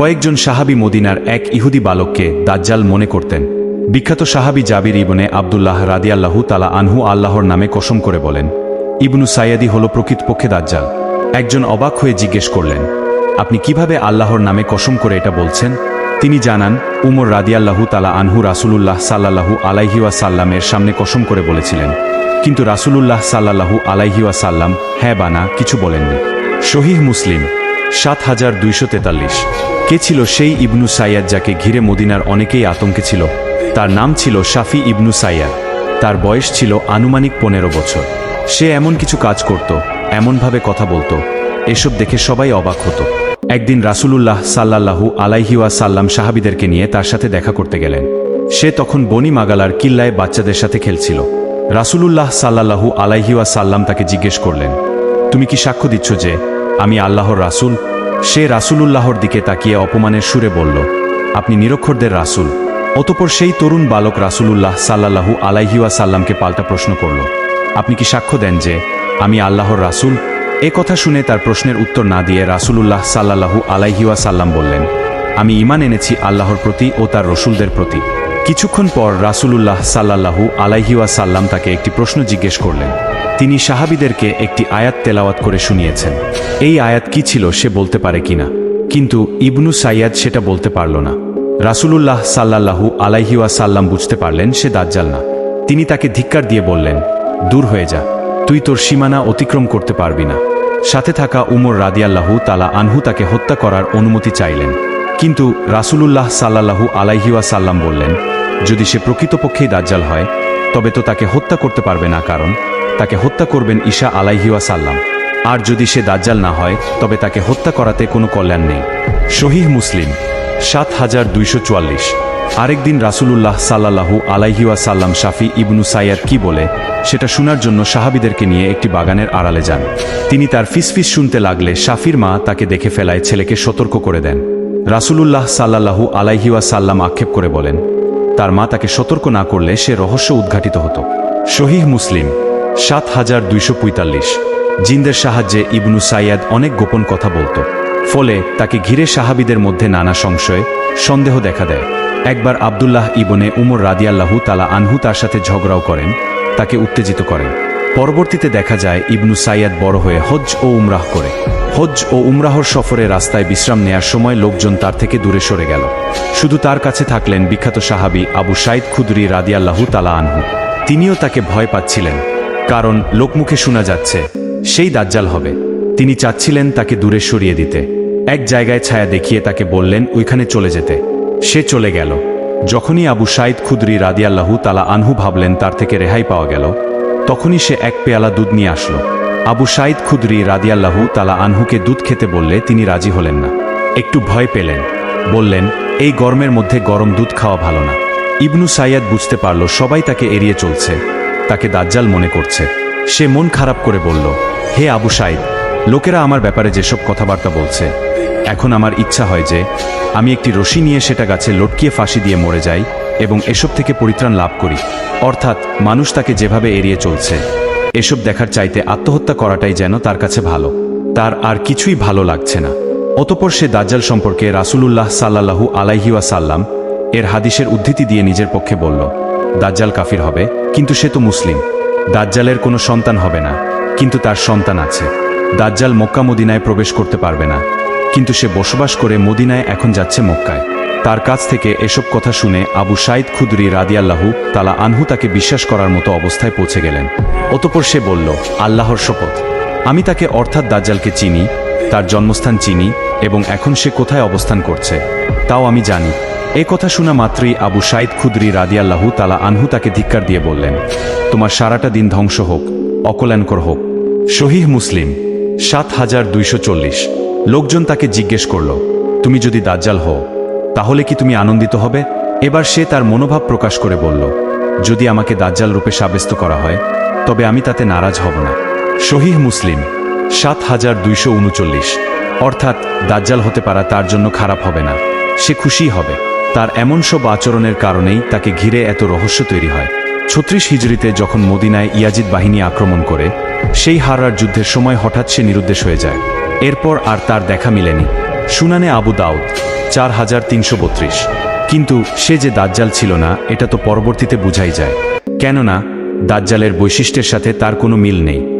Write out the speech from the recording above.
কয়েকজন সাহাবি মদিনার এক ইহুদি বালককে দাজ্জাল মনে করতেন। বিখ্যাত সাহাবি জাবির ইবনে আবদুল্লাহ রাদিয়াল্লাহু তালা আনহু আল্লাহর নামে কসম করে বলেন, ইবনু সাইয়াদি হল প্রকৃতপক্ষে দাজ্জাল। একজন অবাক হয়ে জিজ্ঞেস করলেন, আপনি কীভাবে আল্লাহর নামে কসম করে এটা বলছেন? তিনি জানান, উমর রাদিয়াল্লাহু তালা আনহু রাসুলুল্লাহ সাল্লাল্লাহু আলাইহিওয়া সাল্লামের সামনে কসম করে বলেছিলেন। কিন্তু রাসুলুল্লাহ সাল্লাল্লাহু আলাইহিওয়া সাল্লাম হ্যাঁ বানা কিছু বলেননি। শহীহ মুসলিম, সাত হাজার দুইশো তেতাল্লিশ। কে ছিল সেই ইবনু সাইয়াদ যাকে ঘিরে মদিনার অনেকেই আতঙ্কে ছিল? তার নাম ছিল শাফি ইবনু সাইয়াদ। তার বয়স ছিল আনুমানিক পনেরো বছর। সে এমন কিছু কাজ করত, এমনভাবে কথা বলতো। এসব দেখে সবাই অবাক হতো। একদিন রাসূলুল্লাহ সাল্লাল্লাহু আলাইহিওয়া সাল্লাম সাহাবিদেরকে নিয়ে তার সাথে দেখা করতে গেলেন। সে তখন বনি মাগালার কিল্লায় বাচ্চাদের সাথে খেলছিল। রাসূলুল্লাহ সাল্লাল্লাহু আলাইহিওয়া সাল্লাম তাকে জিজ্ঞেস করলেন, তুমি কি সাক্ষ্য দিচ্ছ যে আমি আল্লাহর রাসূল? সে রাসূলুল্লাহর দিকে তাকিয়ে অপমানের সুরে বলল, আপনি নিরক্ষরদের রাসূল। অতপর সেই তরুণ বালক রাসূলুল্লাহ সাল্লাল্লাহু আলাইহিওয়া সাল্লামকে পাল্টা প্রশ্ন করল, আপনি কি সাক্ষ্য দেন যে আমি আল্লাহর রাসূল? এ কথা শুনে তার প্রশ্নের উত্তর না দিয়ে রাসূলুল্লাহ সাল্লাল্লাহু আলাইহিওয়া সাল্লাম বললেন, আমি ইমান এনেছি আল্লাহর প্রতি ও তার রসুলদের প্রতি। কিছুক্ষণ পর রাসূলুল্লাহ সাল্লাল্লাহু আলাইহিওয়া সাল্লাম তাকে একটি প্রশ্ন জিজ্ঞেস করলেন তিনি সাহাবিদেরকে একটি আয়াত তেলাওয়াত করে শুনিয়েছেন। এই আয়াত কি ছিল সে বলতে পারে কিনা? কিন্তু ইবনু সাইয়াদ সেটা বলতে পারল না। রাসূলুল্লাহ সাল্লাল্লাহু আলাইহিওয়া সাল্লাম বুঝতে পারলেন সে দাজ্জাল না। তিনি তাকে ধিক্কার দিয়ে বললেন, দূর হয়ে যা। তুই তোর সীমানা অতিক্রম করতে পারবি না। সাথে থাকা উমর রাদিয়াল্লাহু তালা আনহু তাকে হত্যা করার অনুমতি চাইলেন। কিন্তু রাসূলুল্লাহ সাল্লাল্লাহু আলাইহিওয়া সাল্লাম বললেন, যদি সে প্রকৃতপক্ষেই দাজ্জাল হয় তবে তো তাকে হত্যা করতে পারবে না, কারণ তাকে হত্যা করবেন ঈশা আলাইহিওয়া সাল্লাম আর যদি সে দাজ্জাল না হয়, তবে তাকে হত্যা করাতে কোনো কল্যাণ নেই। শহীহ মুসলিম, সাত হাজার দুইশো চুয়াল্লিশ। আরেকদিন রাসূলুল্লাহ সাল্লাল্লাহু আলাইহিওয়া সাল্লাম শাফি ইবনু সাইয়াদ কি বলে, সেটা শোনার জন্য সাহাবিদেরকে নিয়ে একটি বাগানের আড়ালে যান। তিনি তার ফিসফিস শুনতে লাগলে শাফির মা তাকে দেখে ফেলায় ছেলেকে সতর্ক করে দেন। রাসূলুল্লাহ সাল্লাল্লাহু আলাইহিওয়া সাল্লাম আক্ষেপ করে বলেন তার মা তাকে সতর্ক না করলে সে রহস্য উদ্ঘাটিত হতো। শহীহ মুসলিম, সাত হাজার দুইশো পঁয়তাল্লিশ। জিন্দের সাহায্যে ইবনু সাইয়াদ অনেক গোপন কথা বলতো। ফলে তাকে ঘিরে সাহাবিদের মধ্যে নানা সংশয়, সন্দেহ দেখা দেয়। একবার আবদুল্লাহ ইবনে উমর রাদিয়াল্লাহু তালা আনহু তার সাথে ঝগড়াও করেন, তাকে উত্তেজিত করেন। পরবর্তীতে দেখা যায় ইবনু সাইয়াদ বড় হয়ে হজ্জ ও উমরাহ করে। হজ্জ ও উমরাহর সফরে রাস্তায় বিশ্রাম নেয়ার সময় লোকজন তার থেকে দূরে সরে গেল। শুধু তার কাছে থাকলেন বিখ্যাত সাহাবি আবু সাইদ খুদরি রাদিয়াল্লাহু তালা আনহু। তিনিও তাকে ভয় পাচ্ছিলেন, কারণ লোকমুখে শোনা যাচ্ছে, সেই দাজ্জাল হবে। তিনি চাচ্ছিলেন তাকে দূরে সরিয়ে দিতে। এক জায়গায় ছায়া দেখিয়ে তাকে বললেন, ওইখানে চলে যেতে। সে চলে গেল। যখনই আবু সাইদ খুদরি রাদিয়াল্লাহু তালা আনহু ভাবলেন তার থেকে রেহাই পাওয়া গেল তখনই সে এক পেয়ালা দুধ নিয়ে আসলো। আবু সাইদ খুদরি রাদিয়াল্লাহু তালা আনহুকে দুধ খেতে বললে তিনি রাজি হলেন না। একটু ভয় পেলেন। বললেন, এই গরমের মধ্যে গরম দুধ খাওয়া ভালো না। ইবনু সাইয়াদ বুঝতে পারল, সবাই তাকে এড়িয়ে চলছে। তাকে দাজ্জাল মনে করছে। সে মন খারাপ করে বলল, হে আবু সাইদ লোকেরা আমার ব্যাপারে যেসব কথাবার্তা বলছে, এখন আমার ইচ্ছা হয় যে, আমি একটি রশি নিয়ে সেটা গাছে লটকিয়ে ফাঁসি দিয়ে মরে যাই এবং এসব থেকে পরিত্রাণ লাভ করি। অর্থাৎ, মানুষ তাকে যেভাবে এড়িয়ে চলছে। এসব দেখার চাইতে আত্মহত্যা করাটাই যেন তার কাছে ভালো। তার আর কিছুই ভালো লাগছে না। অতপর সে দাজ্জাল সম্পর্কে রাসূলুল্লাহ সাল্লাল্লাহু আলাইহিওয়া সাল্লাম এর হাদিসের উদ্ধৃতি দিয়ে নিজের পক্ষে বলল, দাজ্জাল কাফির হবে, কিন্তু সে তো মুসলিম। দাজ্জালের কোনো সন্তান হবে না, কিন্তু তার সন্তান আছে। দাজ্জাল মক্কা মদিনায় প্রবেশ করতে পারবে না, কিন্তু সে বসবাস করে মদিনায় এখন যাচ্ছে মক্কায়। তার কাছ থেকে এসব কথা শুনে আবু সাইদ খুদরি রাদিয়াল্লাহু তালা আনহু তাকে বিশ্বাস করার মতো অবস্থায় পৌঁছে গেলেন। অতপর সে বলল, আল্লাহর শপথ। আমি তাকে অর্থাৎ দাজ্জালকে চিনি, তার জন্মস্থান চিনি এবং এখন সে কোথায় অবস্থান করছে, তাও আমি জানি। এ কথা শোনা মাত্রই আবু সাইদ খুদরি রাদিয়াল্লাহু তালা আনহু তাকে ধিক্কার দিয়ে বললেন, তোমার সারাটা দিন ধ্বংস হোক, অকল্যাণকর হোক। শহীহ মুসলিম, সাত হাজার দুইশো চল্লিশ। লোকজন তাকে জিজ্ঞেস করল, তুমি যদি দাজ্জাল হও তাহলে কি তুমি আনন্দিত হবে? এবার সে তার মনোভাব প্রকাশ করে বলল, যদি আমাকে দাজ্জাল রূপে সাব্যস্ত করা হয়, তবে আমি তাতে নারাজ হব না। শহীহ মুসলিম, সাত হাজার দুইশো উনচল্লিশ। অর্থাৎ দাজ্জাল হতে পারা তার জন্য খারাপ হবে না, সে খুশি হবে। তার এমন সব আচরণের কারণেই তাকে ঘিরে এত রহস্য তৈরি হয়। ছত্রিশ হিজড়িতে যখন মদিনায় ইয়াজিদ বাহিনী আক্রমণ করে, সেই হারার যুদ্ধের সময় হঠাৎ সে নিরুদ্দেশ হয়ে যায়। এরপর আর তার দেখা মিলেনি। সুনানে আবু দাউদ চার হাজার তিনশো বত্রিশ। কিন্তু সে যে দাজ্জাল ছিল না, এটা তো পরবর্তীতে বুঝাই যায়। কেননা, দাজ্জালের বৈশিষ্ট্যের সাথে তার কোনো মিল নেই।